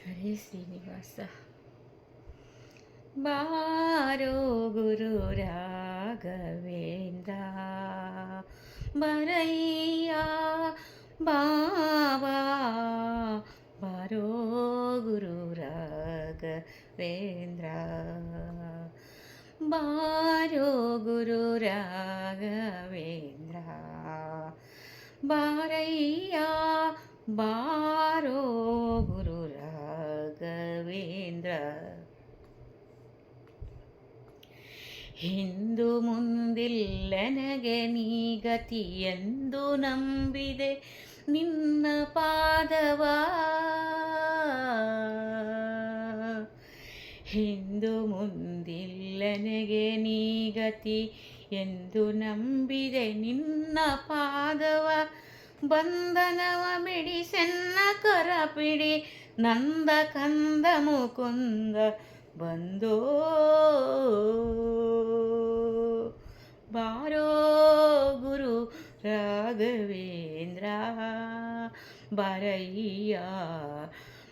ಹರೇ ಶ್ರೀನಿವಾಸ ಬಾರೋ ಗುರು ರಾಘವೇಂದ್ರ ಬರಯ್ಯ ಬಾಬಾ ಬಾರೋ ಗುರು ರಾಘವೇಂದ್ರ ಬಾರೋ ಗುರು ರಾಘವೇಂದ್ರ ಬಾರಯ್ಯ, ಬಾರೋ ಗುರು ರಾಘವೇಂದ್ರ. ಹಿಂದು ಮುಂದಿಲ್ಲನಗೆ ನೀ ಎಂದು ನಂಬಿದೆ ನಿನ್ನ ಪಾದವ. ಹಿಂದು ಮುಂದಿಲ್ಲನಗೆ ನೀ ಗತಿ ಎಂದು ನಂಬಿದೆ ನಿನ್ನ ಪಾದವ ಬಂಧನವ ಬಿಡಿಸೆನ್ನ ಕರ ಪಿಡಿ ನಂದ ಕಂದ ಮುಕುಂದ ಬಂದೋ ಬಾರೋ ಗುರು ರಾಘವೇಂದ್ರ ಬಾರಯ್ಯ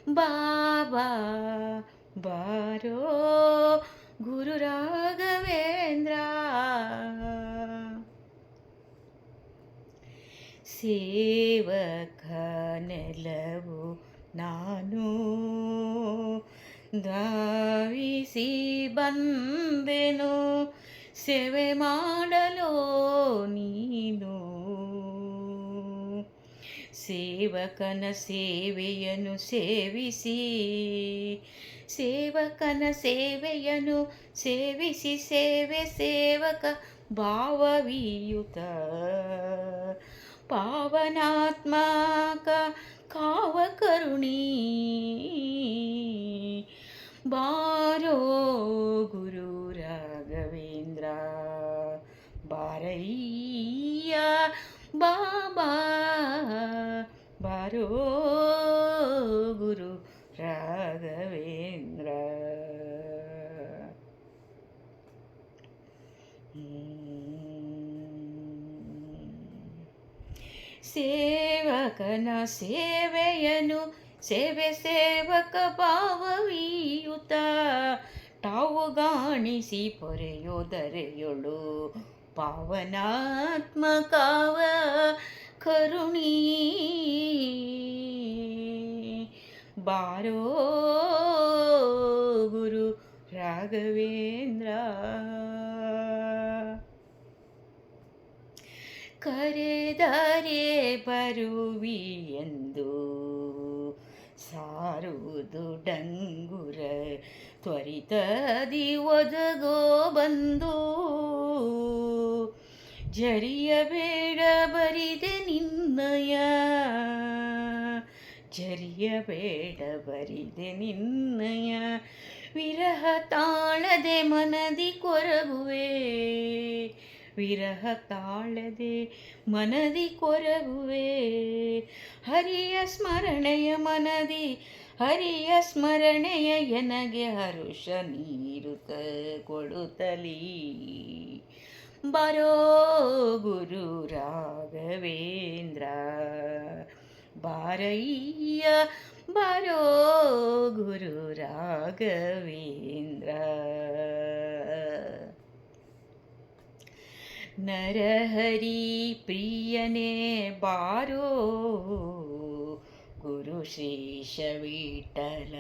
ಬಾಬಾ ಬಾರೋ ಗುರು ರಾಘವೇಂದ್ರ ಸೇವಕ ನೆಲವು ನಾನು ಧಾವಿಸಿ ಬಂದೆನು, ಸೇವೆ ಮಾಡಲು ನೀನು. ಸೇವಕನ ಸೇವೆಯನ್ನು ಸೇವಿಸಿ, ಸೇವಕನ ಸೇವೆಯನ್ನು ಸೇವಿಸಿ, ಸೇವೆ ಸೇವಕ ಭಾವವಿಯುತ. ಪಾವನಾತ್ಮಕ ಕಾವ ಕರುಣಿ ಬಾರೋ ಗುರು ರಾಘವೇಂದ್ರ ಬಾರಯ್ಯ ಬಾಬಾ ಬಾರೋ ಗುರು ರಾಘವೇಂದ್ರ ಸೇವಕನ ಸೇವೆಯನು ಸೇವೆ ಸೇವಕ ಭಾವವೀಯುತ. ತಾವು ಗಾಣಿಸಿ ಪೊರೆಯೋದರೆಯೊಳು ಪಾವನಾತ್ಮಕಾವ ಕರುಣೀ. ಬಾರೋ ಗುರು ರಾಘವೇಂದ್ರ. ಕರೆದರೆ ಬರುವಿ ಎಂದು ಸಾರುವುದು ಡಂಗುರ ತ್ವರಿತದಿ ಒದಗೋ ಬಂದು. ಜರಿಯಬೇಡ ಬರಿದೆ ನಿನ್ನಯ ಜರಿಯಬೇಡ ಬರಿದೆ ನಿನ್ನಯ. ವಿರಹ ತಾಳದೆ ಮನದಿ ಕೊರಗುವೆ ವಿರಹ ತಾಳದೆ ಮನದಿ ಕೊರಗುವೆ ಹರಿಯ ಸ್ಮರಣೆಯ ಮನದಿ, ಹರಿಯ ಸ್ಮರಣೆಯ ಎನಗೆ ಹರುಷ ನೀರುತ ಕೊಡುತ್ತಲೀ. ಬರೋ ಗುರು ರಾಘವೇಂದ್ರ, ಬಾರಯ್ಯ, ಬರೋ ಗುರು ರಾಘವೇಂದ್ರ. ನರಹರಿ ಪ್ರಿಯನೇ ಬಾರೋ. ಗುರು ಶ್ರೀಶ ವಿಠಲ.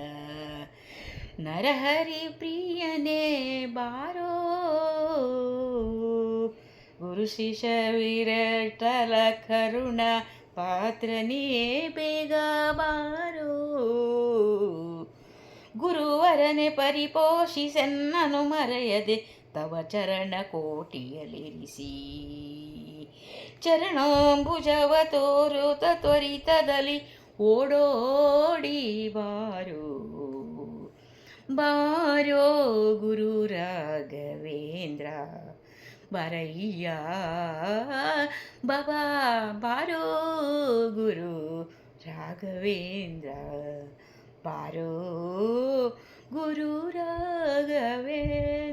ನರಹರಿ ಪ್ರಿಯನೇ ಬಾರೋ. ಗುರು ಶಿಶ ವಿರಟಲ ಕರುಣ ಪಾತ್ರನಿಯೇ ಬೇಗ ಬಾರೋ. ಗುರುವರನೆ ಪರಿಪೋಷಿಸೆನ್ನನು ಮರೆಯದೆ ತವ ಚರಣ ಕೋಟಿಯಲಿರಿಸಿ ಚರಣಾಂಬುಜವ ತೋರುತ ತ್ವರಿತದಲ್ಲಿ ಓಡೋಡಿ ಬಾರೋ. ಬಾರೋ ಗುರು ರಾಘವೇಂದ್ರ. ಬರಯ್ಯ, ಬಾಬಾ, ಬಾರೋ ಗುರು ರಾಘವೇಂದ್ರ. ಬಾರೋ ಗುರು ರಾಘವೇಂದ್ರ.